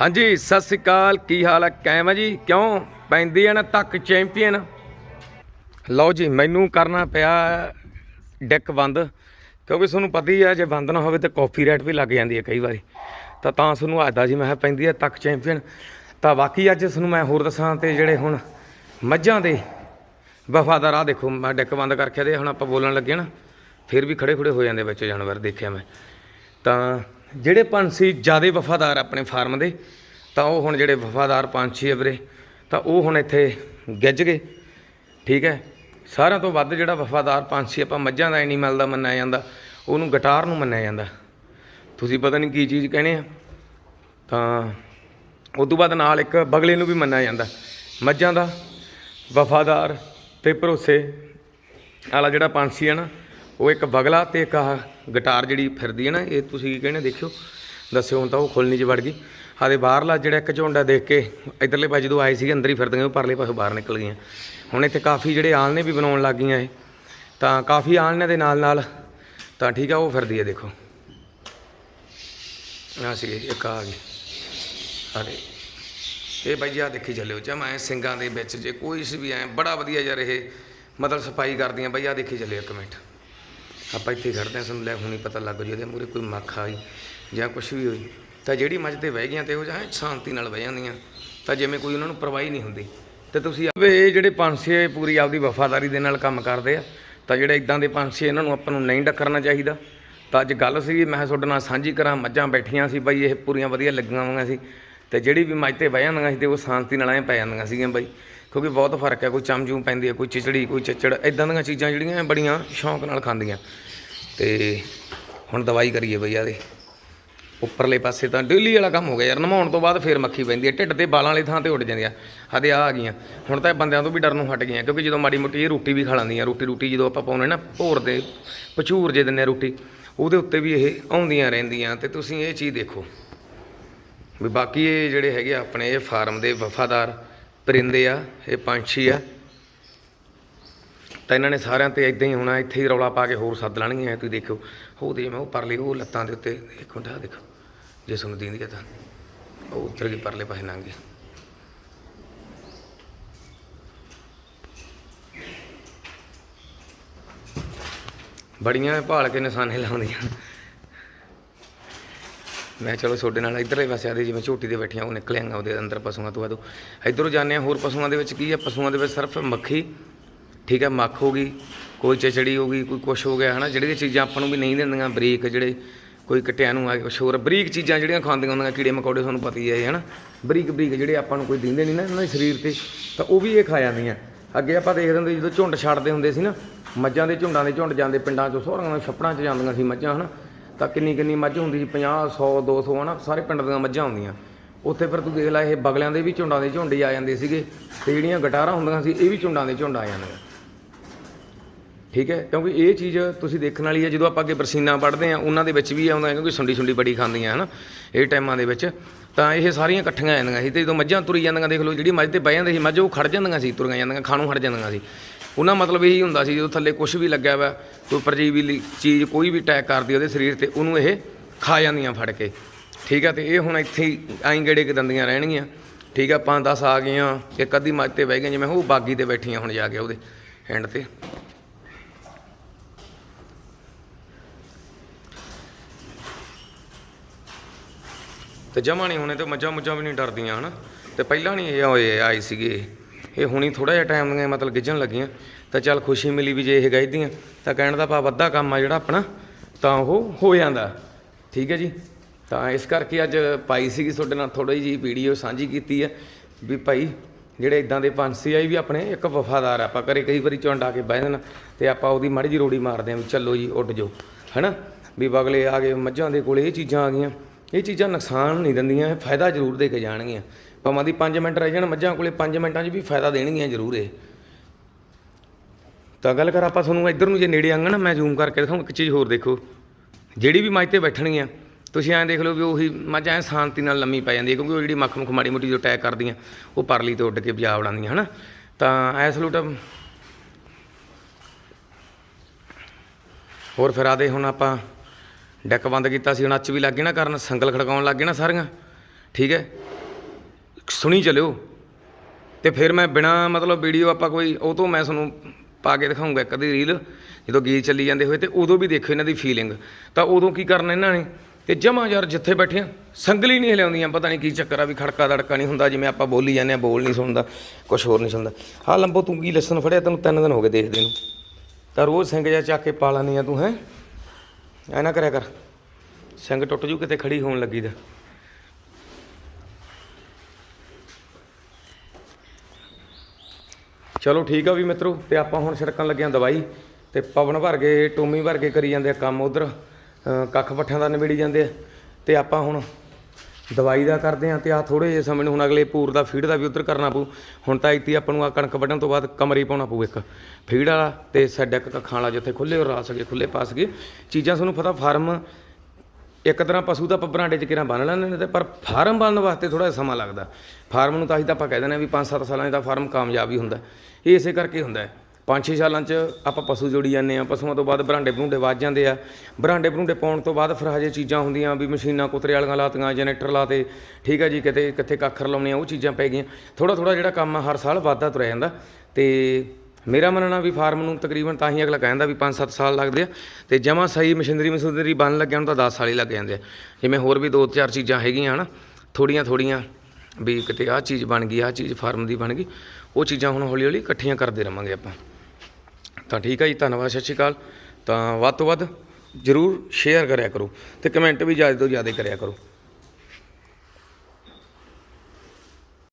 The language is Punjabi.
ਹਾਂਜੀ, ਸਤਿ ਸ੍ਰੀ ਅਕਾਲ। ਕੀ ਹਾਲ ਹੈ ਕਾਇਮ ਹੈ ਜੀ? ਕਿਉਂ? ਪੈਂਦੀ ਹੈ ਨਾ ਤੱਕ ਚੈਂਪੀਅਨ। ਲਓ ਜੀ, ਮੈਨੂੰ ਕਰਨਾ ਪਿਆ ਡੈਕ ਬੰਦ। ਕਿਉਂਕਿ ਤੁਹਾਨੂੰ ਪਤਾ ਹੀ ਹੈ ਜੇ ਬੰਦ ਨਾ ਹੋਵੇ ਤਾਂ ਕਾਪੀਰਾਈਟ ਵੀ ਲੱਗ ਜਾਂਦੀ ਹੈ ਕਈ ਵਾਰੀ। ਤਾਂ ਤਾਂ ਤੁਹਾਨੂੰ ਆਦਾ ਜੀ, ਮੈਂ ਕਿਹਾ ਪੈਂਦੀ ਹੈ ਤੱਕ ਚੈਂਪੀਅਨ। ਤਾਂ ਬਾਕੀ ਅੱਜ ਤੁਹਾਨੂੰ ਮੈਂ ਹੋਰ ਦੱਸਾਂ ਤੇ ਜਿਹੜੇ ਹੁਣ ਮੱਝਾਂ ਦੇ ਵਫਾਦਾਰ ਆ ਦੇਖੋ, ਮੈਂ ਡੈਕ ਬੰਦ ਕਰਕੇ ਦੇ ਹੁਣ ਆਪਾਂ ਬੋਲਣ ਲੱਗੇ ਨਾ, ਫਿਰ ਵੀ ਖੜੇ ਖੜੇ ਹੋ ਜਾਂਦੇ ਵਿੱਚ ਜਾਨਵਰ, ਦੇਖਿਆ ਮੈਂ। ਤਾਂ ਜਿਹੜੇ ਪੰਛੀ ਜ਼ਿਆਦਾ ਵਫਾਦਾਰ ਆਪਣੇ ਫਾਰਮ ਦੇ, ਤਾਂ ਉਹ ਹੁਣ ਜਿਹੜੇ ਵਫਾਦਾਰ ਪੰਛੀ ਆ ਵੀਰੇ, ਤਾਂ ਉਹ ਹੁਣ ਇੱਥੇ ਗਿੱਜ ਗਏ। ਠੀਕ ਹੈ? ਸਾਰਿਆਂ ਤੋਂ ਵੱਧ ਜਿਹੜਾ ਵਫਾਦਾਰ ਪੰਛੀ ਆਪਾਂ ਮੱਝਾਂ ਦਾ ਐਨੀਮਲ ਦਾ ਮੰਨਿਆ ਜਾਂਦਾ, ਉਹਨੂੰ ਗਟਾਰ ਨੂੰ ਮੰਨਿਆ ਜਾਂਦਾ। ਤੁਸੀਂ ਪਤਾ ਨਹੀਂ ਕੀ ਚੀਜ਼ ਕਹਿੰਦੇ ਆ? ਤਾਂ ਉਸ ਤੋਂ ਬਾਅਦ ਨਾਲ ਇੱਕ ਬਗਲੇ ਨੂੰ ਵੀ ਮੰਨਿਆ ਜਾਂਦਾ। ਮੱਝਾਂ ਦਾ ਵਫਾਦਾਰ ਤੇ ਭਰੋਸੇ ਵਾਲਾ ਜਿਹੜਾ ਪੰਛੀ ਹੈ ਨਾ ਉਹ ਇੱਕ ਬਗਲਾ ਤੇ ਇੱਕ ਆਹ ਗਿਟਾਰ ਜਿਹੜੀ ਫਿਰਦੀ ਹੈ ਨਾ, ਇਹ ਤੁਸੀਂ ਕੀ ਕਹਿੰਦੇ ਦੇਖਿਓ। ਦੱਸਿਓ ਹੁਣ ਤਾਂ ਉਹ ਖੁੱਲਣੀ ਚ ਵੜ ਗਈ। ਆਦੇ ਬਾਹਰਲਾ ਜਿਹੜਾ ਇੱਕ ਝੁੰਡਾ ਦੇਖ ਕੇ ਇਧਰਲੇ ਪਾਸੇ ਜਦੋਂ ਆਏ ਸੀਗੇ, ਅੰਦਰ ਹੀ ਫਿਰਦੀਆਂ, ਉਹ ਪਰਲੇ ਪਾਸੇ ਬਾਹਰ ਨਿਕਲ ਗਈਆਂ। ਹੁਣ ਇੱਥੇ ਕਾਫੀ ਜਿਹੜੇ ਆਲਣੇ ਵੀ ਬਣਾਉਣ ਲੱਗ ਗਈਆਂ ਇਹ। ਤਾਂ ਕਾਫੀ ਆਲਣਿਆਂ ਦੇ ਨਾਲ ਨਾਲ ਤਾਂ ਠੀਕ ਆ, ਉਹ ਫਿਰਦੀ ਹੈ ਦੇਖੋ। ਆ ਸੀ ਇੱਕ ਆ ਗਈ। ਅਰੇ ਇਹ ਬਾਈ ਜੀ ਆ ਦੇਖੀ ਚੱਲਿਓ ਚਾ ਮੈਂ ਸਿੰਘਾਂ ਦੇ ਵਿੱਚ ਜੇ ਕੋਈ ਵੀ ਐ ਬੜਾ ਵਧੀਆ ਯਾਰ ਇਹ ਮਤਲਬ ਸਫ਼ਾਈ ਕਰਦੀਆਂ, ਬਾਈ ਆ ਦੇਖੀ ਚੱਲਿਓ ਇੱਕ ਮਿੰਟ। ਆਪਾਂ ਇੱਥੇ ਖੜਦੇ ਹਾਂ, ਸਾਨੂੰ ਲੈ ਹੁਣੀ ਪਤਾ ਲੱਗ ਜੂ ਇਹਦੇ ਮੂਰੇ ਕੋਈ ਮੱਖ ਆਈ ਜਾਂ ਕੁਝ ਵੀ ਹੋਈ, ਤਾਂ ਜਿਹੜੀ ਮੱਝ ਤੇ ਬਹਿ ਗਈਆਂ ਤੇ ਉਹ ਜਾਂ ਸ਼ਾਂਤੀ ਨਾਲ ਬਹਿ ਜਾਂਦੀਆਂ, ਤਾਂ ਜਿਵੇਂ ਕੋਈ ਉਹਨਾਂ ਨੂੰ ਪਰਵਾਹੀ ਨਹੀਂ ਹੁੰਦੀ। ਤੇ ਤੁਸੀਂ ਆਵੇ ਇਹ ਜਿਹੜੇ ਪੰਛੀ ਇਹ ਪੂਰੀ ਆਪਦੀ ਵਫਾਦਾਰੀ ਦੇ ਨਾਲ ਕੰਮ ਕਰਦੇ ਆ, ਤਾਂ ਜਿਹੜੇ ਇਦਾਂ ਦੇ ਪੰਛੀ ਇਹਨਾਂ ਨੂੰ ਆਪਾਂ ਨੂੰ ਨਹੀਂ ਡੱਕਰਨਾ ਚਾਹੀਦਾ। ਤਾਂ ਅੱਜ ਗੱਲ ਸੀ ਮੈਂ ਤੁਹਾਡੇ ਨਾਲ ਸਾਂਝੀ ਕਰਾਂ, ਮੱਝਾਂ ਬੈਠੀਆਂ ਸੀ ਬਾਈ, ਇਹ ਪੂਰੀਆਂ ਵਧੀਆ ਲੱਗੀਆਂ ਹੋਈਆਂ ਸੀ, ਤੇ ਜਿਹੜੀ ਵੀ ਮੱਝ ਤੇ ਬਹਿ ਜਾਂਦੀਆਂ ਸੀ ਤੇ ਉਹ ਸ਼ਾਂਤੀ ਨਾਲ ਐ ਪੈ ਜਾਂਦੀਆਂ ਸੀਗੀਆਂ ਬਾਈ। ਕਿਉਂਕਿ ਬਹੁਤ ਫ਼ਰਕ ਹੈ, ਕੋਈ ਚਮਚੂ ਪੈਂਦੀ ਹੈ, ਕੋਈ ਚਿਚੜੀ, ਕੋਈ ਚਿਚੜ ਇਦਾਂ ਦੀਆਂ ਚੀਜ਼ਾਂ ਜਿਹੜੀਆਂ ਬੜੀਆਂ ਸ਼ੌਂਕ ਨਾਲ ਖਾਂਦੀਆਂ। ਤੇ ਹੁਣ ਦਵਾਈ ਕਰੀਏ ਬਈ ਆਦੇ ਉੱਪਰਲੇ ਪਾਸੇ ਤਾਂ ਡੇਲੀ ਵਾਲਾ ਕੰਮ ਹੋ ਗਿਆ ਯਾਰ, ਨਮਾਉਣ ਤੋਂ ਬਾਅਦ ਫੇਰ ਮੱਖੀ ਪੈਂਦੀ ਹੈ, ਢਿੱਡ ਤੇ ਬਾਲਾਂ ਵਾਲੀ ਥਾਂ ਤੇ ਉੱਡ ਜਾਂਦੀ ਆ। ਆਦੇ ਆ ਆ ਗਈਆਂ। ਹੁਣ ਤਾਂ ਇਹ ਬੰਦਿਆਂ ਤੋਂ ਵੀ ਡਰ ਨੂੰ ਹਟ ਗਈਆਂ, ਕਿਉਂਕਿ ਜਦੋਂ ਮਾੜੀ ਮੋਟੀ ਇਹ ਰੋਟੀ ਵੀ ਖਾ ਲੈਂਦੀਆਂ ਰੋਟੀ ਰੋਟੀ ਜਦੋਂ ਆਪਾਂ ਪਾਉਨੇ ਨਾ, ਭੋਰ ਦੇ ਪਚੂਰ ਜੇ ਦਿੰਨੇ ਆ ਰੋਟੀ, ਉਹਦੇ ਉੱਤੇ ਵੀ ਇਹ ਆਉਂਦੀਆਂ ਰਹਿੰਦੀਆਂ। ਤੇ ਤੁਸੀਂ ਇਹ ਚੀਜ਼ ਦੇਖੋ। ਵੀ ਬਾਕੀ ਇਹ ਜਿਹੜੇ ਹੈਗੇ ਆ ਆਪਣੇ, ਇਹ ਫਾਰਮ ਦੇ ਵਫਾਦਾਰ ਪਰਿੰਦੇ ਆ, ਇਹ ਪੰਛੀ ਆ। ਤਾਂ ਇਹਨਾਂ ਨੇ ਸਾਰਿਆਂ ਤੇ ਇਦਾਂ ਹੀ ਹੋਣਾ, ਇੱਥੇ ਹੀ ਰੌਲਾ ਪਾ ਕੇ ਹੋਰ ਸੱਦ ਲੈਣਗੀਆਂ, ਤੁਸੀਂ ਦੇਖੋ ਉਹ ਦੇ ਮੈਂ ਉਹ ਪਰਲੇ, ਉਹ ਲੱਤਾਂ ਦੇ ਉੱਤੇ ਇੱਕ ਮਿੰਟ ਆਹ ਦੇਖੋ ਜੇ ਸੁਣ ਦਿੰਦੀ ਤਾਂ। ਉਹ ਉੱਤਰ ਕੇ ਪਰਲੇ ਪਾਸੇ ਲੰਘ ਗਏ ਬੜੀਆਂ ਭਾਲ ਕੇ ਨਿਸ਼ਾਨੇ ਲਾਉਂਦੀਆਂ। ਮੈਂ ਚਲੋ ਤੁਹਾਡੇ ਨਾਲ ਇਧਰਲੇ ਪਾਸੇ ਆਦੇ ਜਿਵੇਂ ਝੋਟੀ ਦੇ ਬੈਠੀਆਂ, ਉਹ ਨਿਕਲਿਆਂਗਾ ਉਹਦੇ ਅੰਦਰ ਪਸ਼ੂਆਂ ਤੋਂ ਬਾਅਦ। ਇਧਰੋਂ ਜਾਂਦੇ ਆ ਹੋਰ ਪਸ਼ੂਆਂ ਦੇ ਵਿੱਚ ਕੀ ਆ? ਪਸ਼ੂਆਂ ਦੇ ਵਿੱਚ ਸਿਰਫ ਮੱਖੀ, ਠੀਕ ਹੈ ਮੱਖ ਹੋ ਗਈ, ਕੋਈ ਚਚੜੀ ਹੋ ਗਈ, ਕੋਈ ਕੁਛ ਹੋ ਗਿਆ, ਹਨਾ? ਜਿਹੜੀਆਂ ਚੀਜ਼ਾਂ ਆਪਾਂ ਨੂੰ ਵੀ ਨਹੀਂ ਦਿੰਦੀਆਂ, ਬਰੀਕ ਜਿਹੜੇ ਕੋਈ ਕਟਿਆਂ ਨੂੰ ਆ ਕੇ ਹੋਰ, ਬਰੀਕ ਚੀਜ਼ਾਂ ਜਿਹੜੀਆਂ ਖਾਂਦੀਆਂ ਹੁੰਦੀਆਂ, ਕੀੜੇ ਮਕੌੜੇ ਤੁਹਾਨੂੰ ਪਤਾ ਹੀ ਹੈ ਇਹ, ਹਨਾ? ਬਰੀਕ ਬਰੀਕ ਜਿਹੜੇ ਆਪਾਂ ਨੂੰ ਕੋਈ ਦਿੰਦੇ ਨਹੀਂ ਨਾ ਇਹਨਾਂ ਦੇ ਸਰੀਰ ਤੇ, ਤਾਂ ਉਹ ਵੀ ਇਹ ਖਾ ਜਾਂਦੀਆਂ। ਅੱਗੇ ਆਪਾਂ ਦੇਖਦੇ ਹੁੰਦੇ ਜਦੋਂ ਝੁੰਡ ਛੱਡਦੇ ਹੁੰਦੇ ਸੀ ਨਾ, ਮੱਝਾਂ ਦੇ ਝੁੰਡਾਂ ਦੇ ਝੁੰਡ ਜਾਂਦੇ, ਪਿੰਡਾਂ 'ਚੋਂ ਸਹੁਰਿਆਂ ਦੇ ਛੱਪੜਾਂ 'ਚ ਜਾਂਦੀਆਂ ਸੀ ਮੱਝਾਂ, ਹਨਾ? ਤਾਂ ਕਿੰਨੀ ਕਿੰਨੀ ਮੱਝ ਹੁੰਦੀ ਸੀ? 50 100 200 ਹਨਾ? ਸਾਰੇ ਪਿੰਡ ਦੀਆਂ ਮੱਝਾਂ ਹੁੰਦੀਆਂ। ਉੱਥੇ ਫਿਰ ਤੂੰ ਦੇਖ ਲੈ, ਇਹ ਬਗਲਿਆਂ ਦੇ ਵੀ ਝੁੰਡਾਂ ਦੇ ਝੁੰਡ ਆ ਜਾਂਦੇ ਸੀਗੇ। ਤੇ ਜਿਹੜੀਆਂ ਗਟਾਰਾਂ ਹੁੰਦੀਆਂ ਸੀ, ਇਹ ਵੀ ਝੁੰਡਾਂ ਦੇ ਝੁੰਡ ਆ ਜਾਂਦੀਆਂ ਠੀਕ ਹੈ? ਕਿਉਂਕਿ ਇਹ ਚੀਜ਼ ਤੁਸੀਂ ਦੇਖਣ ਵਾਲੀ ਹੈ, ਜਦੋਂ ਆਪਾਂ ਅੱਗੇ ਬਰਸੀਨਾ ਪੜ੍ਹਦੇ ਆ ਉਹਨਾਂ ਦੇ ਵਿੱਚ ਵੀ ਆਉਂਦਾ ਕਿਉਂਕਿ ਸੁੰਡੀ ਸੁੰਡੀ ਬੜੀ ਖਾਂਦੀਆਂ, ਹਨਾ? ਇਹ ਟਾਈਮਾਂ ਦੇ ਵਿੱਚ। ਤਾਂ ਇਹ ਸਾਰੀਆਂ ਇਕੱਠੀਆਂ ਆ ਜਾਂਦੀਆਂ ਸੀ, ਤੇ ਜਦੋਂ ਮੱਝਾਂ ਤੁਰੀ ਜਾਂਦੀਆਂ, ਦੇਖ ਲਓ, ਜਿਹੜੀ ਮੱਝ ਤੇ ਬਹਿ ਜਾਂਦੇ ਸੀ, ਮੱਝ ਉਹ ਖੜ ਜਾਂਦੀਆਂ ਸੀ, ਤੁਰੀਆਂ ਜਾਂਦੀਆਂ, ਖਾਣੋਂ ਹਟ ਜਾਂਦੀਆਂ ਸੀ। ਉਹਨਾਂ ਮਤਲਬ ਇਹੀ ਹੁੰਦਾ ਸੀ ਜਦੋਂ ਥੱਲੇ ਕੁਝ ਵੀ ਲੱਗਿਆ ਵਾ, ਕੋਈ ਪਰਜੀਵੀ ਲਈ ਚੀਜ਼ ਕੋਈ ਵੀ ਅਟੈਕ ਕਰਦੀ ਉਹਦੇ ਸਰੀਰ ਤੇ, ਉਹਨੂੰ ਇਹ ਖਾ ਜਾਂਦੀਆਂ ਫੜ ਕੇ। ਠੀਕ ਹੈ ਤੇ ਇਹ ਹੁਣ ਇੱਥੇ ਹੀ ਆਈ ਗੇੜੇ ਕਿ ਦੰਦੀਆਂ ਰਹਿਣਗੀਆਂ। ਠੀਕ ਹੈ ਪੰਜ 10 ਆ ਗਈਆਂ, ਇੱਕ ਅੱਧੀ ਮੱਝ ਤੇ ਬਹਿ ਗਈਆਂ, ਜਿਵੇਂ ਉਹ ਬਾਗੀ ਤੇ ਬੈਠੀਆਂ ਹੁਣ ਜਾ ਕੇ ਉਹਦੇ ਹੈਂਡ ਤੇ। ਤੇ ਜਮਾ ਨਹੀਂ, ਹੋਣੇ ਤੇ ਮੱਝਾਂ ਮੁੱਝਾਂ ਵੀ ਨਹੀਂ ਡਰਦੀਆਂ, ਹਨਾ? ਤੇ ਪਹਿਲਾਂ ਨਹੀਂ ਇਹ ਹੋਏ ਆਏ ਸੀਗੇ ਇਹ ਹੁਣੀ ਥੋੜਾ ਜਿਹਾ ਟਾਈਮ ਦੀਆਂ ਮਤਲਬ ਗਿੱਜਣ ਲੱਗੀਆਂ। ਤਾਂ ਚੱਲ ਖੁਸ਼ੀ ਮਿਲੀ ਵੀ ਜੇ ਇਹ ਗਈਦੀਆਂ ਤਾਂ ਕਹਿਣ ਦਾ ਭਾਵ ਅੱਧਾ ਕੰਮ ਆ ਜਿਹੜਾ ਆਪਣਾ, ਤਾਂ ਉਹ ਹੋ ਜਾਂਦਾ। ਠੀਕ ਹੈ ਜੀ? ਤਾਂ ਇਸ ਕਰਕੇ ਅੱਜ ਪਾਈ ਸੀਗੀ ਤੁਹਾਡੇ ਨਾਲ ਥੋੜੀ ਜੀ ਵੀਡੀਓ ਸਾਂਝੀ ਕੀਤੀ ਹੈ ਵੀ ਭਾਈ ਜਿਹੜੇ ਇਦਾਂ ਦੇ ਪੰਛੀ ਆਈ ਵੀ ਆਪਣੇ ਇੱਕ ਵਫਾਦਾਰ ਆ। ਆਪਾਂ ਕਰੇ ਕਈ ਵਾਰੀ ਝੁੰਡ ਆ ਕੇ ਬਹਿ ਜਾਣਾ ਤੇ ਆਪਾਂ ਉਹਦੀ ਮਾੜੀ ਜੀ ਰੋੜੀ ਮਾਰਦੇ ਆਂ ਵੀ ਚੱਲੋ ਜੀ, ਉੱਡ ਜਾਓ। ਹੈਨਾ? ਵੀ ਬਗਲੇ ਆ ਗਏ, ਮੱਝਾਂ ਦੇ ਕੋਲ ਇਹ ਚੀਜ਼ਾਂ ਆ ਗਈਆਂ, ਇਹ ਚੀਜ਼ਾਂ ਨੁਕਸਾਨ ਨਹੀਂ ਦਿੰਦੀਆਂ, ਇਹ ਫਾਇਦਾ ਜ਼ਰੂਰ ਦੇ ਕੇ ਜਾਣਗੀਆਂ। ਭਾਵੇਂ ਦੀ 5 ਮਿੰਟ ਰਹਿ ਜਾਣ, ਮੱਝਾਂ ਕੋਲੇ 5 ਮਿੰਟਾਂ 'ਚ ਵੀ ਫਾਇਦਾ ਦੇਣਗੀਆਂ ਜ਼ਰੂਰ ਇਹ। ਤਾਂ ਗੱਲ ਕਰ, ਆਪਾਂ ਤੁਹਾਨੂੰ ਇੱਧਰ ਨੂੰ ਜੇ ਨੇੜੇ ਆਂਗਾ ਨਾ ਮੈਂ ਜ਼ੂਮ ਕਰਕੇ ਦਿਖਾਉਂ ਇੱਕ ਚੀਜ਼ ਹੋਰ ਦੇਖੋ। ਜਿਹੜੀ ਵੀ ਮੱਝ ਤੇ ਬੈਠਣਗੀਆਂ, ਤੁਸੀਂ ਐਂ ਦੇਖ ਲਓ ਵੀ ਉਹੀ ਮੱਝ ਐਂ ਸ਼ਾਂਤੀ ਨਾਲ ਲੰਮੀ ਪੈ ਜਾਂਦੀ ਹੈ, ਕਿਉਂਕਿ ਉਹ ਜਿਹੜੀ ਮੱਖ ਮੁੱਖ ਮਾੜੀ ਮੋਟੀ ਜੋ ਅਟੈਕ ਕਰਦੀਆਂ, ਉਹ ਪਰਲੀ ਤੋਂ ਉੱਡ ਕੇ ਬਜਾ ਉਡਾਉਂਦੀਆਂ ਹਨਾ? ਤਾਂ ਐਸ ਲੂਟ ਹੋਰ ਫਿਰ ਆਦੇ ਹੁਣ ਆਪਾਂ, ਡੈਕ ਬੰਦ ਕੀਤਾ ਸੀ, ਹੁਣ ਅੱਚ ਵੀ ਲੱਗ ਗਏ ਨਾ, ਕਰਨ ਸੰਗਲ ਖੜਕਾਉਣ ਲੱਗ ਗਏ ਨਾ ਸਾਰੀਆਂ। ਠੀਕ ਹੈ? ਸੁਣੀ ਚਲਿਓ। ਤੇ ਫਿਰ ਮੈਂ ਬਿਨਾ ਮਤਲਬ ਵੀਡੀਓ ਆਪਾਂ ਕੋਈ, ਉਹ ਤੋਂ ਮੈਂ ਤੁਹਾਨੂੰ ਪਾ ਕੇ ਦਿਖਾਉਂਗਾ ਇੱਕ ਅੱਧੀ ਰੀਲ ਜਦੋਂ ਗੀਤ ਚੱਲੀ ਜਾਂਦੇ ਹੋਏ, ਤੇ ਉਦੋਂ ਵੀ ਦੇਖੋ ਇਹਨਾਂ ਦੀ ਫੀਲਿੰਗ ਤਾਂ ਉਦੋਂ ਕੀ ਕਰਨਾ ਇਹਨਾਂ ਨੇ? ਤੇ ਜਮਾ ਯਾਰ ਜਿੱਥੇ ਬੈਠੇ ਆ, ਸੰਗਲੀ ਨਹੀਂ ਹਿਲਾਉਂਦੀਆਂ ਪਤਾ ਨਹੀਂ ਕੀ ਚੱਕਰ ਆ ਵੀ ਖੜਕਾ ਦੜਕਾ ਨਹੀਂ ਹੁੰਦਾ, ਜਿਵੇਂ ਆਪਾਂ ਬੋਲੀ ਜਾਂਦੇ ਆ, ਬੋਲ ਨਹੀਂ ਸੁਣਦਾ ਕੁਝ ਹੋਰ ਨਹੀਂ ਸੁਣਦਾ। ਹਾਂ ਲੰਬੋ ਤੂੰ ਕੀ ਲੈਸਨ ਫੜਿਆ? ਤੈਨੂੰ ਤਿੰਨ ਦਿਨ ਹੋ ਗਏ ਦੇਖਦੇ ਨੂੰ। ਤਾਂ ਰੋਜ਼ ਸਿੰਘ ਜਾ ਚੱਕ ਕੇ ਪਾ ਲੈਂਦੀ ਆ ਤੂੰ, ਹੈ? ਐ ਨਾ ਕਰਿਆ ਕਰ। ਸਿੰਘ ਟੁੱਟ ਜੂ, ਕਿਤੇ ਖੜੀ ਹੋਣ ਲੱਗੀ ਦਾ ਚਲੋ ਠੀਕ ਆ ਵੀ ਮਿੱਤਰੋ, ਤੇ ਆਪਾਂ ਹੁਣ ਛਿੜਕਣ ਲੱਗੇ ਆ ਦਵਾਈ, ਤੇ ਪਵਨ ਭਰ ਕੇ ਟੋਮੀ ਭਰ ਕੇ ਕਰੀ ਜਾਂਦੇ ਆ ਕੰਮ ਉਧਰ ਕੱਖ ਪੱਠਿਆਂ ਦਾ ਨਿਬੜੀ ਜਾਂਦੇ ਆ, ਤੇ ਆਪਾਂ ਹੁਣ ਦਵਾਈ ਦਾ ਕਰਦੇ ਆ, ਤੇ ਆ ਥੋੜੇ ਜਿਹੇ ਸਮੇਂ ਨੂੰ ਹੁਣ ਅਗਲੇ ਪੂਰ ਦਾ ਫੀਡ ਦਾ ਵੀ ਉਧਰ ਕਰਨਾ ਪਊ। ਹੁਣ ਤਾਂ ਇੱਥੇ ਆਪਾਂ ਨੂੰ ਆ ਕਣਕ ਵੱਢਣ ਤੋਂ ਬਾਅਦ ਕਮਰੇ ਪਾਉਣਾ ਪਊ ਇੱਕ, ਫੀਡ ਵਾਲਾ ਤੇ ਇੱਕ ਕੱਖਾਂ ਵਾਲਾ ਜਿੱਥੇ ਖੁੱਲੇ ਰਾ ਸਕੇ ਖੁੱਲੇ ਪਾ ਸਕੇ ਚੀਜ਼ਾਂ ਤੁਹਾਨੂੰ ਪਤਾ ਫਾਰਮ ਇੱਕ ਤਰ੍ਹਾਂ ਪਸ਼ੂ ਤਾਂ ਆਪਾਂ ਬਰਾਂਡੇ 'ਚ ਕਿਰਾਂ ਬੰਨ ਲੈਂਦੇ ਨੇ ਤੇ ਪਰ ਫਾਰਮ ਬਣਨ ਵਾਸਤੇ ਥੋੜਾ ਸਮਾਂ ਲੱਗਦਾ। ਫਾਰਮ ਨੂੰ ਤਾਂ ਹੀ ਤਾਂ ਆਪਾਂ ਕਹਿ ਦਿੰਦੇ ਹਾਂ ਵੀ 5-7 ਸਾਲਾਂ 'ਚ ਤਾਂ ਫਾਰਮ ਕਾਮਯਾਬ ਹੀ ਹੁੰਦਾ ਇਹ ਇਸੇ ਕਰਕੇ ਹੁੰਦਾ ਹੈ। 5-6 ਸਾਲਾਂ 'ਚ ਆਪਾਂ ਪਸ਼ੂ ਜੋੜੀ ਜਾਂਦੇ ਆ ਪਸ਼ੂਆਂ ਤੋਂ ਬਾਅਦ ਬਰਾਂਡੇ ਬਰੂੰਡੇ ਵੱਜ ਜਾਂਦੇ ਆ। ਬਰਾਂਡੇ ਬਰੂੰਡੇ ਪਾਉਣ ਤੋਂ ਬਾਅਦ ਫਿਰ ਹਜੇ ਚੀਜ਼ਾਂ ਹੁੰਦੀਆਂ ਵੀ ਮਸ਼ੀਨਾਂ ਕੁਤਰੇ ਵਾਲੀਆਂ ਲਾਤੀਆਂ, ਜਨਰੇਟਰ ਲਾਤੇ। ਠੀਕ ਹੈ ਜੀ, ਕਿਤੇ ਕਿੱਥੇ ਕੱਖਰ ਲਾਉਣੇ ਆ ਉਹ ਚੀਜ਼ਾਂ ਪੈ ਗਈਆਂ। ਥੋੜਾ ਥੋੜਾ ਜਿਹੜਾ ਕੰਮ ਆ ਹਰ ਸਾਲ ਵੱਧਦਾ ਤੁਰਿਆ ਜਾਂਦਾ ਤੇ ਮੇਰਾ ਮੰਨਣਾ ਵੀ ਫਾਰਮ ਨੂੰ ਤਕਰੀਬਨ ਤਾਂ ਹੀ ਅਗਲਾ ਕਹਿੰਦਾ ਵੀ 5-7 ਸਾਲ ਲੱਗਦੇ ਆ ਤੇ ਜਮਾ ਸਹੀ ਮਸ਼ੀਨਰੀ ਮਸ਼ੀਨਰੀ ਬਣ ਲੱਗਿਆ ਨੂੰ ਤਾਂ 10 ਸਾਲ ਹੀ ਲੱਗ ਜਾਂਦੇ ਆ। ਜਿਵੇਂ ਹੋਰ ਵੀ ਦੋ ਚਾਰ ਚੀਜ਼ਾਂ ਹੈਗੀਆਂ ਹਨਾ, ਥੋੜੀਆਂ ਥੋੜੀਆਂ ਵੀ ਕਿਤੇ ਆਹ ਚੀਜ਼ ਬਣ ਗਈ, ਆਹ ਚੀਜ਼ ਫਾਰਮ ਦੀ ਬਣ ਗਈ, ਉਹ ਚੀਜ਼ਾਂ ਹੁਣ ਹੌਲੀ ਹੌਲੀ ਇਕੱਠੀਆਂ ਕਰਦੇ ਰਵਾਂਗੇ ਆਪਾਂ। ਤਾਂ ਠੀਕ ਹੈ ਜੀ, ਧੰਨਵਾਦ, ਸਤਿ ਸ਼੍ਰੀ ਅਕਾਲ। ਤਾਂ ਵੱਧ ਤੋਂ ਵੱਧ ਜਰੂਰ ਸ਼ੇਅਰ ਕਰਿਆ ਕਰੋ ਤੇ ਕਮੈਂਟ ਵੀ ਜ਼ਿਆਦਾ ਤੋਂ ਜ਼ਿਆਦਾ ਕਰਿਆ ਕਰੋ।